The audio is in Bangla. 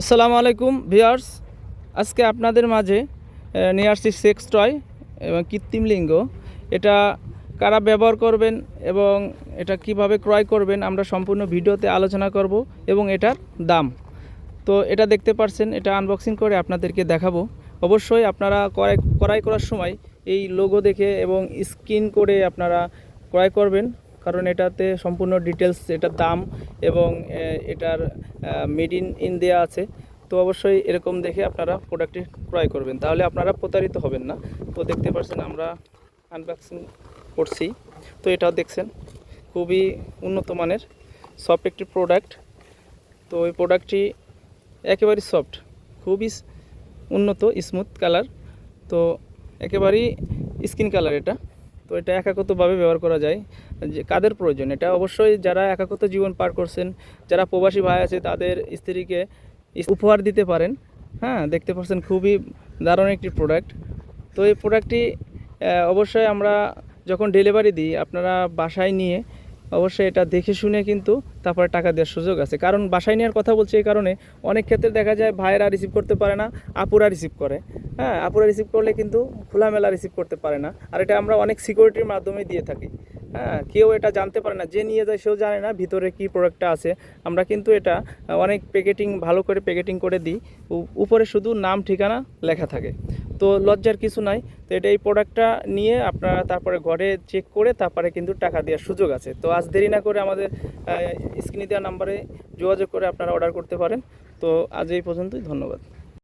আসসালামু আলাইকুম ভিউয়ার্স। আজকে আপনাদের মাঝে নিয়ে আসছি সেক্স টয় এবং কৃত্রিম লিঙ্গ। এটা কারা ব্যবহার করবেন এবং এটা কীভাবে ক্রয় করবেন আমরা সম্পূর্ণ ভিডিওতে আলোচনা করব এবং এটার দাম। তো এটা দেখতে পারছেন, এটা আনবক্সিং করে আপনাদেরকে দেখাবো। অবশ্যই আপনারা ক্রয় ক্রয় করার সময় এই লোগো দেখে এবং স্ক্রিন করে আপনারা ক্রয় করবেন। কারণ এটাতে সম্পূর্ণ ডিটেলস এটার দাম এবং এটার মেড ইন ইন্ডিয়া আছে। তো অবশ্যই এরকম দেখে আপনারা প্রোডাক্টটি ক্রয় করবেন। তাহলে আপনারা প্রতারিত হবেন না। তো দেখতে পাচ্ছেন আমরা আনবক্সিং করছি। তো এটাও দেখছেন, খুবই উন্নত মানের সফট একটি প্রোডাক্ট তো এই প্রোডাক্টটি একেবারেই সফট খুবই উন্নত স্মুথ কালার তো একেবারেই স্কিন কালার এটা। তো এটা একাকতভাবে ব্যবহার করা যায়। যে কাদের প্রয়োজন? এটা অবশ্যই যারা একাকত জীবন পার করছেন, যারা প্রবাসী ভাই আছে, তাদের স্ত্রীকে উপহার দিতে পারেন। হ্যাঁ দেখতে পাচ্ছেন খুবই দারুণ একটি প্রোডাক্ট তো এই প্রোডাক্টটি অবশ্যই আমরা যখন ডেলিভারি দিই, আপনারা বাসায় নিয়ে অবশ্যই এটা দেখে শুনে কিন্তু তারপরে টাকা দেওয়ার সুযোগ আছে। কারণ বাসায় নেওয়ার কথা বলছি এই কারণে অনেক ক্ষেত্রে দেখা যায় ভাইয়েরা রিসিভ করতে পারে না, আপুরা রিসিভ করে। হ্যাঁ আপুরা রিসিভ করলে কিন্তু খোলামেলা রিসিভ করতে পারে না। আর এটা আমরা অনেক সিকিউরিটির মাধ্যমে দিয়ে থাকি। হ্যাঁ কেউ এটা জানতে পারে না, যে নিয়ে যায় সেও জানে না ভিতরে কি প্রোডাক্টটা আছে। আমরা কিন্তু এটা অনেক প্যাকেটিং ভালো করে প্যাকেটিং করে দিই। উপরে শুধু নাম, ঠিকানা লেখা থাকে। তো লজ্জার কিছু নাই। তো এটা এই প্রোডাক্টটা নিয়ে আপনারা তারপরে ঘরে চেক করে তারপরে কিন্তু টাকা দেওয়ার সুযোগ আছে। তো আজ দেরি না করে আমাদের স্ক্রিনে দেওয়া নাম্বারে যোগাযোগ করে আপনারা অর্ডার করতে পারেন। তো আজ এই পর্যন্তই, ধন্যবাদ।